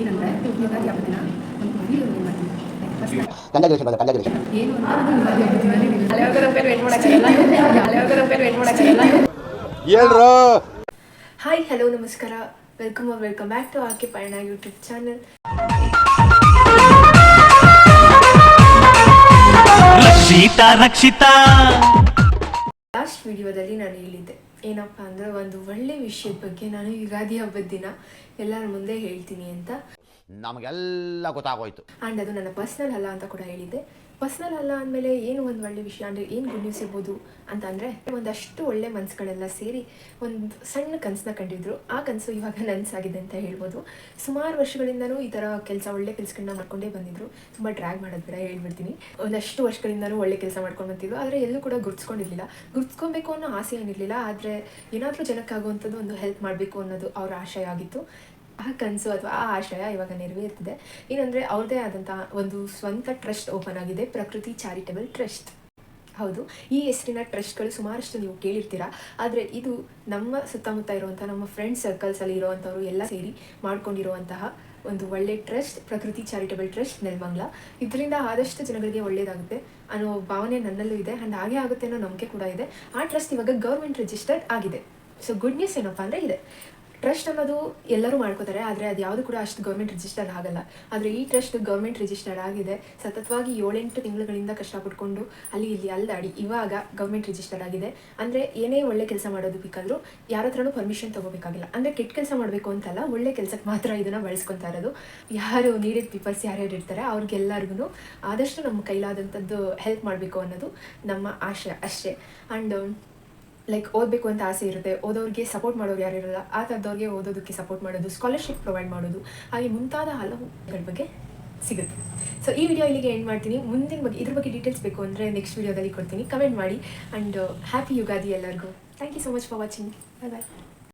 ಏನಂದರೆ ಯುಗಾದಿ ಒಂದು ಏನು ಕಂಗ್ರಾಚುಲೇಷನ್ ಹೇಳ್ರು? ಹಾಯ್ ಹಲೋ ನಮಸ್ಕಾರ. ವೆಲ್ಕಮ್ ವೆಲ್ಕಮ್ ಬ್ಯಾಕ್ ಟು ಆಕೆ ಪಯಣ YouTube channel Rakshita. Rakshita last ವಿಡಿಯೋದಲ್ಲಿ ನಾನು ಹೇಳಿದ್ದೆ. ಏನಪ್ಪ ಅಂದರೆ ಒಂದು ಒಳ್ಳೆ ವಿಷಯದ ಬಗ್ಗೆ ನಾನು ಯುಗಾದಿ ಹಬ್ಬದ ದಿನ ಎಲ್ಲರ ಮುಂದೆ ಹೇಳ್ತೀನಿ ಅಂತ. ನಮಗೆಲ್ಲ ಗೊತ್ತಾಗೋಯ್ತು. ಆ್ಯಂಡ್ ಅದು ನನ್ನ ಪರ್ಸ್ನಲ್ ಅಲ್ಲ ಅಂತ ಕೂಡ ಹೇಳಿದ್ದೆ. ಪರ್ಸ್ನಲ್ ಅಲ್ಲ ಅಂದಮೇಲೆ ಏನು ಒಂದು ಒಳ್ಳೆ ವಿಷಯ ಅಂದರೆ ಏನು ಗುಡ್ ನ್ಯೂಸ್ ಇರ್ಬೋದು ಅಂತ ಅಂದರೆ ಒಂದಷ್ಟು ಒಳ್ಳೆ ಮನಸ್ಸುಗಳೆಲ್ಲ ಸೇರಿ ಒಂದು ಸಣ್ಣ ಕನಸನ್ನ ಕಂಡಿದ್ರು. ಆ ಕನಸು ಇವಾಗ ನನಸಾಗಿದೆ ಅಂತ ಹೇಳ್ಬೋದು. ಸುಮಾರು ವರ್ಷಗಳಿಂದನೂ ಈ ಥರ ಕೆಲಸ, ಒಳ್ಳೆ ಕೆಲಸಗಳನ್ನ ಮಾಡ್ಕೊಂಡೇ ಬಂದಿದ್ರು. ತುಂಬ ಡ್ರ್ಯಾಗ್ ಮಾಡೋದು ಬೇಡ ಹೇಳ್ಬಿಡ್ತೀನಿ. ಒಂದಷ್ಟು ವರ್ಷಗಳಿಂದನೂ ಒಳ್ಳೆ ಕೆಲಸ ಮಾಡ್ಕೊಂಡು ಬಂತಿದ್ರು ಆದರೆ ಎಲ್ಲೂ ಕೂಡ ಗುರ್ಸ್ಕೊಂಡಿರಲಿಲ್ಲ ಗುರ್ಸ್ಕೊಬೇಕು ಅನ್ನೋ ಆಸೆ ಏನಿರಲಿಲ್ಲ. ಆದರೆ ಏನಾದರೂ ಜನಕ್ಕಾಗುವಂಥದ್ದು ಒಂದು ಹೆಲ್ಪ್ ಮಾಡಬೇಕು ಅನ್ನೋದು ಅವರ ಆಶಯ ಆಗಿತ್ತು. ಆ ಕನಸು ಅಥವಾ ಆ ಆಶಯ ಇವಾಗ ನೆರವೇರ್ತಿದೆ. ಏನಂದರೆ ಅವ್ರದ್ದೇ ಆದಂತಹ ಒಂದು ಸ್ವಂತ ಟ್ರಸ್ಟ್ ಓಪನ್ ಆಗಿದೆ, ಪ್ರಕೃತಿ ಚಾರಿಟಬಲ್ ಟ್ರಸ್ಟ್. ಹೌದು, ಈ ಹೆಸರಿನ ಟ್ರಸ್ಟ್ಗಳು ಸುಮಾರಷ್ಟು ನೀವು ಕೇಳಿರ್ತೀರಾ. ಆದರೆ ಇದು ನಮ್ಮ ಸುತ್ತಮುತ್ತ ಇರುವಂಥ ನಮ್ಮ ಫ್ರೆಂಡ್ ಸರ್ಕಲ್ಸಲ್ಲಿ ಇರುವಂಥವ್ರು ಎಲ್ಲ ಸೇರಿ ಮಾಡ್ಕೊಂಡಿರುವಂತಹ ಒಂದು ಒಳ್ಳೆ ಟ್ರಸ್ಟ್, ಪ್ರಕೃತಿ ಚಾರಿಟಬಲ್ ಟ್ರಸ್ಟ್, ನೆಲಮಂಗ್ಲ. ಇದರಿಂದ ಆದಷ್ಟು ಜನಗಳಿಗೆ ಒಳ್ಳೆಯದಾಗುತ್ತೆ ಅನ್ನೋ ಭಾವನೆ ನನ್ನಲ್ಲೂ ಇದೆ. ಆ್ಯಂಡ್ ಹಾಗೆ ಆಗುತ್ತೆ ಅನ್ನೋ ನಂಬಿಕೆ ಕೂಡ ಇದೆ. ಆ ಟ್ರಸ್ಟ್ ಇವಾಗ ಗೌರ್ಮೆಂಟ್ ರಿಜಿಸ್ಟರ್ಡ್ ಆಗಿದೆ. ಸೊ ಗುಡ್ ನ್ಯೂಸ್ ಏನಪ್ಪ ಅಂದರೆ ಇದೆ. ಟ್ರಸ್ಟ್ ಅನ್ನೋದು ಎಲ್ಲರೂ ಮಾಡ್ಕೋತಾರೆ, ಆದರೆ ಅದು ಯಾವುದು ಕೂಡ ಅಷ್ಟು ಗೌರ್ಮೆಂಟ್ ರಿಜಿಸ್ಟರ್ ಆಗಲ್ಲ. ಆದರೆ ಈ ಟ್ರಸ್ಟ್ ಗೌರ್ಮೆಂಟ್ ರಿಜಿಸ್ಟರ್ಡ್ ಆಗಿದೆ, ಸತತವಾಗಿ ಏಳೆಂಟು ತಿಂಗಳುಗಳಿಂದ ಕಷ್ಟಪಟ್ಕೊಂಡು ಅಲ್ಲಿ ಇಲ್ಲಿ ಅಲ್ದಾಡಿ ಇವಾಗ ಗೌರ್ಮೆಂಟ್ ರಿಜಿಸ್ಟರ್ ಆಗಿದೆ. ಅಂದರೆ ಏನೇ ಒಳ್ಳೆ ಕೆಲಸ ಮಾಡೋದು ಬೇಕಾದರೂ ಯಾರ ಹತ್ರನೂ ಪರ್ಮಿಷನ್ ತೊಗೋಬೇಕಾಗಿಲ್ಲ. ಅಂದರೆ ಕೆಟ್ಟ ಕೆಲಸ ಮಾಡಬೇಕು ಅಂತಲ್ಲ, ಒಳ್ಳೆ ಕೆಲಸಕ್ಕೆ ಮಾತ್ರ ಇದನ್ನು ಬಳಸ್ಕೊತಾ ಇರೋದು. ಯಾರು ನೀರಿದ ಪೀಪಲ್ಸ್ ಯಾರ್ಯಾರು ಇರ್ತಾರೆ ಅವ್ರಿಗೆಲ್ಲರಿಗೂ ಆದಷ್ಟು ನಮ್ಮ ಕೈಲಾದಂಥದ್ದು ಹೆಲ್ಪ್ ಮಾಡಬೇಕು ಅನ್ನೋದು ನಮ್ಮ ಆಶಯ ಅಷ್ಟೇ. ಆ್ಯಂಡ್ ಲೈಕ್ ಓದಬೇಕು ಅಂತ ಆಸೆ ಇರುತ್ತೆ. ಓದೋರಿಗೆ ಸಪೋರ್ಟ್ ಮಾಡೋರು ಯಾರು ಇರಲ್ಲ. ಆ ಥರದವ್ರಿಗೆ ಓದೋದಕ್ಕೆ ಸಪೋರ್ಟ್ ಮಾಡೋದು ಸ್ಕಾಲರ್ಶಿಪ್ ಪ್ರೊವೈಡ್ ಮಾಡೋದು. ಹಾಗೆ ಮುಂತಾದ ಹಲವುಗಳ ಬಗ್ಗೆ ಸಿಗುತ್ತೆ. ಸೊ ಈ ವಿಡಿಯೋ ಇಲ್ಲಿಗೆ ಎಂಡ್ ಮಾಡ್ತೀನಿ. ಮುಂದಿನ ಬಗ್ಗೆ, ಇದ್ರ ಬಗ್ಗೆ ಡೀಟೇಲ್ಸ್ ಬೇಕು ಅಂದರೆ ನೆಕ್ಸ್ಟ್ ವಿಡಿಯೋದಲ್ಲಿ ಕೊಡ್ತೀನಿ. ಕಮೆಂಟ್ ಮಾಡಿ. ಆ್ಯಂಡ್ ಹ್ಯಾಪಿ ಯುಗಾದಿ ಎಲ್ಲರಿಗೂ. Thank you so much for watching bye bye